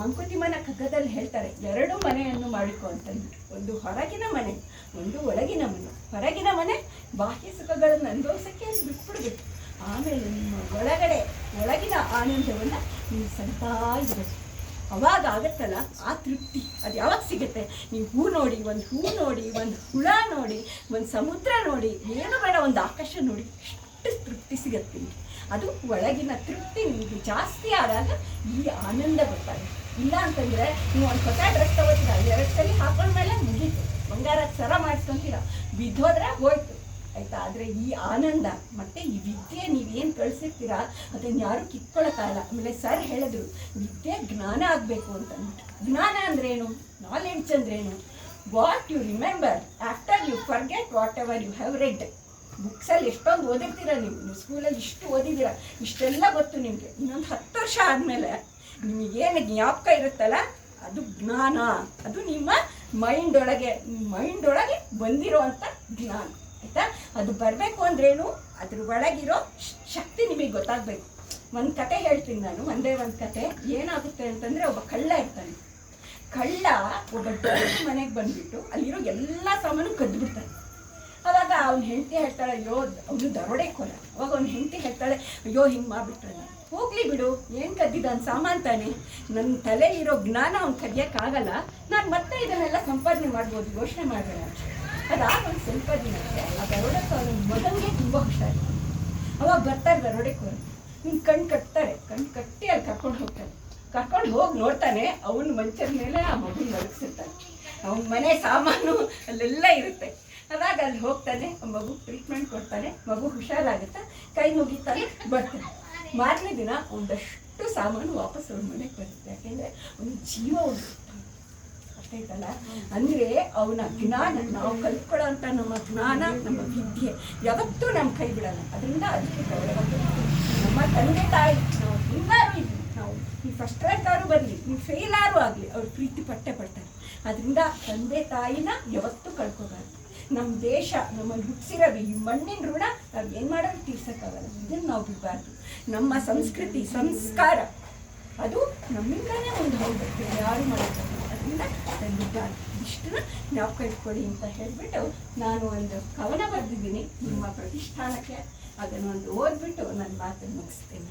ಮಂಕುತಿಮ್ಮನ ಕಗ್ಗದಲ್ಲಿ ಹೇಳ್ತಾರೆ, ಎರಡು ಮನೆಯನ್ನು ಮಾಡಿಕೊ ಅಂತಂದು. ಒಂದು ಹೊರಗಿನ ಮನೆ, ಒಂದು ಒಳಗಿನ ಮನೆ. ಹೊರಗಿನ ಮನೆ ಬಾಹ್ಯ ಸುಖಗಳನ್ನು ಅನುಭವಿಸೋಕ್ಕೆ ಬಿಟ್ಬಿಡ್ಬೇಕು. ಆಮೇಲೆ ನಿಮ್ಮ ಒಳಗಡೆ, ಒಳಗಿನ ಆನಂದವನ್ನು ನೀವು ಸಂತಾ ಇರಬೇಕು ಅವಾಗ ಆಗತ್ತಲ್ಲ, ಆ ತೃಪ್ತಿ. ಅದು ಯಾವಾಗ ಸಿಗುತ್ತೆ? ನೀವು ಹೂ ನೋಡಿ, ಒಂದು ಹೂ ನೋಡಿ, ಒಂದು ಹುಳ ನೋಡಿ, ಒಂದು ಸಮುದ್ರ ನೋಡಿ, ಏನು ಬೇಡ, ಒಂದು ಆಕಾಶ ನೋಡಿ. ಎಷ್ಟು ತೃಪ್ತಿ ಸಿಗುತ್ತೆ ಅದು ಒಳಗಿನ ತೃಪ್ತಿ ನಿಮಗೆ ಜಾಸ್ತಿ ಆದಾಗ ಈ ಆನಂದ ಗೊತ್ತಾಗುತ್ತೆ ಇಲ್ಲ ಅಂತಂದರೆ ನೀವು ಒಂದು ಹೊಸ ಡ್ರೆಸ್ ತಗೋತೀರ? ಎರಡು ಸಲ ಹಾಕೊಂಡ್ಮೇಲೆ ಮುಗೀತು. ಬಂಗಾರ ಸರ ಮಾಡಿಸ್ಕೊಂತೀರ? ಬಿದ್ದೋದ್ರೆ ಹೋಯ್ತು. ಆಯ್ತಾ? ಆದರೆ ಈ ಆನಂದ, ಮತ್ತೆ ಈ ವಿದ್ಯೆ ನೀವೇನು ಕಳಿಸಿರ್ತೀರಾ? ಅದನ್ನ ಯಾರು ಕಿತ್ಕೊಳ್ಳೋಕ್ಕಾಗಲ್ಲ ಆಮೇಲೆ ಸರ್ ಹೇಳಿದ್ರು, ವಿದ್ಯೆ ಜ್ಞಾನ ಆಗಬೇಕು ಅಂತಂದ್ಬಿಟ್ಟು. ಜ್ಞಾನ ಅಂದ್ರೇನು? ನಾಲೆಡ್ಜ್ ಅಂದ್ರೇನು? What you remember after you forget whatever you have read ಬುಕ್ಸಲ್ಲಿ ಎಷ್ಟೊಂದು ಓದಿರ್ತೀರ ನೀವು? ನೀವು ಸ್ಕೂಲಲ್ಲಿ ಇಷ್ಟು ಓದಿದ್ದೀರ? ಇಷ್ಟೆಲ್ಲ ಗೊತ್ತು ನಿಮಗೆ. ಇನ್ನೊಂದು ಹತ್ತು ವರ್ಷ ಆದಮೇಲೆ ನಿಮಗೇನು ಜ್ಞಾಪಕ ಇರುತ್ತಲ್ಲ, ಅದು ಜ್ಞಾನ. ಅದು ನಿಮ್ಮ ಮೈಂಡ್ ಒಳಗೆ ಮೈಂಡ್ ಒಳಗೆ ಬಂದಿರೋವಂಥ ಜ್ಞಾನ, ಆಯಿತಾ? ಅದು ಬರಬೇಕು ಅಂದ್ರೇನು, ಅದ್ರ ಒಳಗಿರೋ ಶಕ್ತಿ ನಿಮಗೆ ಗೊತ್ತಾಗಬೇಕು. ಒಂದು ಕತೆ ಹೇಳ್ತೀನಿ ನಾನು, ಒಂದೇ ಒಂದು ಕತೆ. ಏನಾಗುತ್ತೆ ಅಂತಂದರೆ ಒಬ್ಬ ಕಳ್ಳ ಇರ್ತಾನೆ. ಕಳ್ಳ ಒಬ್ಬ ದೊಡ್ಡ ಮನೆಗೆ ಬಂದುಬಿಟ್ಟು ಅಲ್ಲಿರೋ ಎಲ್ಲ ಸಾಮಾನು ಕದ್ದುಬಿಡ್ತಾನೆ ಅವಾಗ ಅವ್ನ ಹೆಂಡತಿ ಹೇಳ್ತಾಳೆ, ಅಯ್ಯೋ, ಅವನು ದರೋಡೆಕೋರ ಅವಾಗ ಅವ್ನ ಹೆಂಡತಿ ಹೇಳ್ತಾಳೆ, ಅಯ್ಯೋ, ಹಿಂಗೆ ಮಾಡ್ಬಿಟ್ರೆ ಹೋಗ್ಲಿ ಬಿಡು, ಏನು ಅವ್ನ ಸಾಮಾನು ತಾನೆ. ನನ್ನ ಇರೋ ಜ್ಞಾನ ಅವ್ನು ಆಗಲ್ಲ ನಾನು ಮತ್ತೆ ಇದನ್ನೆಲ್ಲ ಸಂಪಾದನೆ ಮಾಡ್ಬೋದು ಘೋಷಣೆ ಮಾಡೋಣ ಅದಾಗ ಒಂದು ಸ್ವಲ್ಪ ದಿನಕ್ಕೆ ಆ ದರೋಡೆಕೋರ ಮೊದಲಿಗೆ ತುಂಬ ಹುಷಾರು. ಅವಾಗ ಬರ್ತಾರೆ ದರೋಡೆಕೋರು ನಿನ್ ಕಣ್ಣು ಕಟ್ತಾರೆ ಕಣ್ಣು ಕಟ್ಟಿ ಅಲ್ಲಿ ಕರ್ಕೊಂಡು ಹೋಗ್ತಾರೆ. ಕರ್ಕೊಂಡು ಹೋಗಿ ನೋಡ್ತಾನೆ, ಅವನ ಮಂಚದ ಮೇಲೆ ಆ ಮಗು ಮಲಗಿಸಿರ್ತಾನೆ ಅವನ ಮನೆ ಸಾಮಾನು ಅಲ್ಲೆಲ್ಲ ಇರುತ್ತೆ. ಅದಾಗ ಅಲ್ಲಿ ಹೋಗ್ತಾನೆ ಮಗು ಟ್ರೀಟ್ಮೆಂಟ್ ಕೊಡ್ತಾನೆ, ಮಗು ಹುಷಾರಾಗುತ್ತೆ, ಕೈ ಮುಗಿತಾನೆ, ಬರ್ತಾನೆ. ಮಾರನೇ ದಿನ ಒಂದಷ್ಟು ಸಾಮಾನು ವಾಪಸ್ ಅವ್ರ ಮನೆಗೆ ಬರುತ್ತೆ. ಯಾಕೆಂದರೆ ಒಂದು ಜೀವ ಒಂದು ಅರ್ಥ ಆಯ್ತಲ್ಲ? ಅಂದರೆ ಅವನ ಜ್ಞಾನ, ನಾವು ಕಲ್ತ್ಕೊಳ್ಳೋಂಥ ನಮ್ಮ ಜ್ಞಾನ, ನಮ್ಮ ವಿದ್ಯೆ ಯಾವತ್ತೂ ನಮ್ಮ ಕೈ ಬಿಡಲ್ಲ. ಅದರಿಂದ ಅದಕ್ಕೆ ಗೌರವ. ನಮ್ಮ ತಂದೆ ತಾಯಿ, ನಾವು ಹಿಂಗಾರು ಇದ್ವಿ ನಾವು ನೀವು ಫಸ್ಟ್ ರ್ಯಾಂಕ್ ಆರು ಬರಲಿ ನೀವು ಫೇಲ್ ಆರು ಆಗಲಿ, ಅವ್ರು ಪ್ರೀತಿ ಪಟ್ಟೆ ಪಡ್ತಾರೆ ಅದರಿಂದ ತಂದೆ ತಾಯಿನ ಯಾವತ್ತೂ ಕಳ್ಕೊಬಾರ್ದು. ನಮ್ಮ ದೇಶ ನಮ್ಮನ್ನು ಹುಟ್ಟಿಸಿರೋದು ಈ ಮಣ್ಣಿನ ಋಣ ನಾವು ಏನು ಮಾಡೋದು ತೀರ್ಸೋಕ್ಕಾಗಲ್ಲ. ಇದನ್ನು ನಾವು ಬಿಡಬಾರ್ದು. ನಮ್ಮ ಸಂಸ್ಕೃತಿ, ಸಂಸ್ಕಾರ, ಅದು ನಮ್ಮಿಂದಾನೇ ಒಂದು ಹೌದು. ಯಾರು ಮಾಡೋಕ್ಕಾಗಲ್ಲ ಅದರಿಂದ ಬಿಡಬಾರ್ದು. ಇಷ್ಟನ್ನ ನಾವು ಕೈಕೊಳ್ಳಿ ಅಂತ ಹೇಳಿಬಿಟ್ಟು ನಾನು ಒಂದು ಕವನ ಬರೆದಿದ್ದೀನಿ. ನಿಮ್ಮ ಪ್ರತಿಷ್ಠಾನಕ್ಕೆ ಅದನ್ನು ಒಂದು ಓದ್ಬಿಟ್ಟು ನನ್ನ ಮಾತನ್ನು ಮುಗಿಸ್ತೇನೆ.